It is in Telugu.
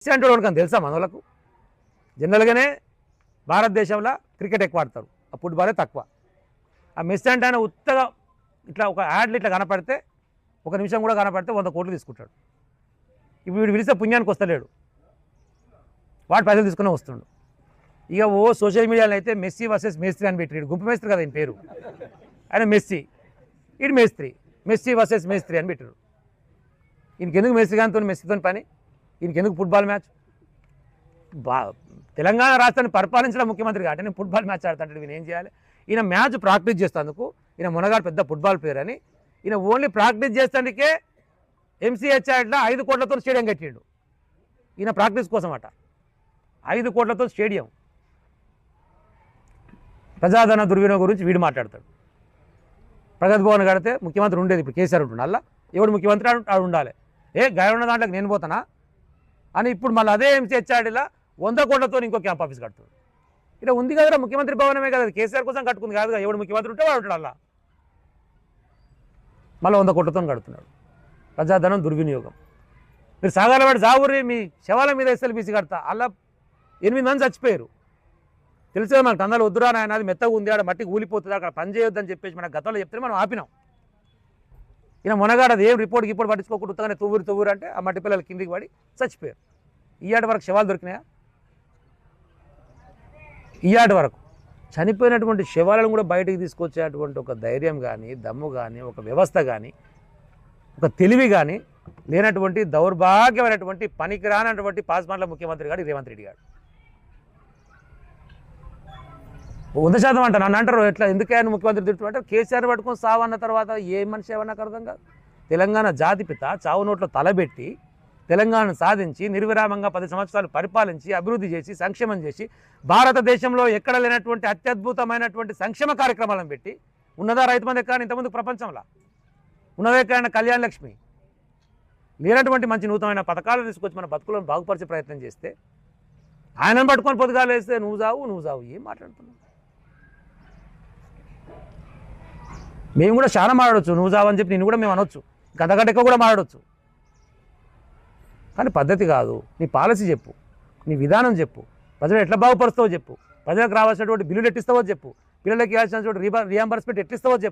మెస్సీ అంటే వాడికి తెలుసా మనోళ్ళకు? జనరల్గానే భారతదేశంలో క్రికెట్ ఎక్కువ ఆడతారు. ఆ ఫుట్బాలే తక్కువ. ఆ మెస్సీ అంటే ఆయన ఉత్తగా ఇట్లా ఒక యాడ్లు ఇట్లా కనపడితే ఒక నిమిషం కూడా కనపడితే వంద కోట్లు తీసుకుంటాడు. ఇప్పుడు వీడు పిలిస్తే పుణ్యానికి వస్తలేడు. వాడు పైసలు తీసుకునే వస్తుండు. ఇక ఓ సోషల్ మీడియాలో అయితే మెస్సీ వర్సెస్ మేస్త్రి అని పెట్టాడు గుంపు మేస్త్రి కదా ఆయన పేరు. ఆయన మెస్సీ. ఇటు మేస్త్రి. మెస్సీ వర్సెస్ మేస్త్రి అని పెట్టారు. ఈయనకెందుకు మెస్సీ కానీ మెస్సీతో పని? ఈయనకి ఎందుకు ఫుట్బాల్ మ్యాచ్? బా తెలంగాణ రాష్ట్రాన్ని పరిపాలించడం ముఖ్యమంత్రి కాబట్టి నేను ఫుట్బాల్ మ్యాచ్ ఆడుతుంటాడు ఈయన ఏం చేయాలి? ఈయన మ్యాచ్ ప్రాక్టీస్ చేస్తేందుకు ఈయన మునగాడు పెద్ద ఫుట్బాల్ ప్లేయర్ అని ఈయన ఓన్లీ ప్రాక్టీస్ చేస్తానికే ఎంసీహెచ్ఆర్లో ఐదు కోట్లతో స్టేడియం కట్టిండు. ఈయన ప్రాక్టీస్ కోసం అట ఐదు కోట్లతో స్టేడియం. ప్రజాధన దుర్వినియోగం గురించి వీడు మాట్లాడతాడు. ప్రగతి భవన్ కడితే ముఖ్యమంత్రి ఉండేది ఇప్పుడు కేసీఆర్ ఉంటుండు అలా. ఎవడు ముఖ్యమంత్రి ఆడు ఆడు ఉండాలి. ఏ గాయ ఉన్న దాంట్లోకి నేను పోతానా? అని ఇప్పుడు మళ్ళీ అదే ఎంసీహెచ్ఆర్డీలా వంద కోట్లతో ఇంకో క్యాంప్ ఆఫీస్ కడుతుంది ఇలా ఉంది కదరా ముఖ్యమంత్రి భవనమే కదా కేసీఆర్ కోసం కట్టుకుంది కాదు ఎవడు ముఖ్యమంత్రి ఉంటే వాడు ఉంటాడు అలా. మళ్ళీ వంద కోట్లతో కడుతున్నాడు. ప్రజాధనం దుర్వినియోగం. మీరు సాగాల జావురి మీ శవాల మీద ఎస్ఎల్బీసీ కడతా. అలా ఎనిమిది మంది చచ్చిపోయారు. తెలిసే మనకు టందాలు వద్దురా నాయన అది మెత్తగా ఉంది ఆడ మట్టికి ఊలిపోతుంది అక్కడ పని చేయొద్దని చెప్పేసి మన గతంలో చెప్తే మనం ఆపినాం. ఈయన మొనగాడు అది ఏం రిపోర్ట్ గిపోర్ట్ పట్టించుకోకుండా ఉత్తగానే తువ్వురు తువ్వురు అంటే ఆ మట్టి పిల్లలు కిందికి పడి చచ్చిపోయారు. ఈయాటి వరకు శవాలు దొరికినాయా? ఈయాటి వరకు. చనిపోయినటువంటి శవాలను కూడా బయటికి తీసుకొచ్చేటువంటి ఒక ధైర్యం కానీ దమ్ము కానీ ఒక వ్యవస్థ కానీ ఒక తెలివి కానీ లేనటువంటి దౌర్భాగ్యమైనటువంటి పనికిరానటువంటి పాస్మాన్ల ముఖ్యమంత్రి గారు రేవంత్ రెడ్డి గారు వంద శాతం అంట. నన్ను అంటారు ఎట్లా ఎందుకే అని ముఖ్యమంత్రి తిట్టు కేసీఆర్ పట్టుకొని సావు అన్న తర్వాత ఏ మనిషి ఏమన్నా అర్థం కాదు. తెలంగాణ జాతిపిత చావు నోట్లో తలబెట్టి తెలంగాణను సాధించి నిర్విరామంగా పది సంవత్సరాలు పరిపాలించి అభివృద్ధి చేసి సంక్షేమం చేసి భారతదేశంలో ఎక్కడ లేనటువంటి అత్యద్భుతమైనటువంటి సంక్షేమ కార్యక్రమాలను పెట్టి ఉన్నదా రైతు మంది ఎక్కడ ఇంతమంది ప్రపంచంలో? ఉన్నదా ఎక్కడైనా కళ్యాణ లక్ష్మి? లేనటువంటి మంచి నూతనమైన పథకాలు తీసుకొచ్చి మన బతుకులను బాగుపరిచే ప్రయత్నం చేస్తే ఆయనను పట్టుకొని పొద్దుగాలు వేస్తే నువ్వు చావు నువ్వు చావు ఏం మాట్లాడుతున్నావు? మేము కూడా చాలా మాట్లాడవచ్చు నువ్వు చావని చెప్పి నేను కూడా మేము అనొచ్చు. గంటగంట ఎక్కువ కూడా మాట్లాడవచ్చు కానీ పద్ధతి కాదు. నీ పాలసీ చెప్పు. నీ విధానం చెప్పు. ప్రజలు ఎట్లా బాగుపరుస్తావో చెప్పు. ప్రజలకు రావాల్సినటువంటి బిల్లులు ఎట్టిస్తావో చెప్పు. పిల్లలకి ఇవ్వాల్సినటువంటి రీబా రియాంబర్స్మెంట్ ఎట్టిస్తావో చెప్పు.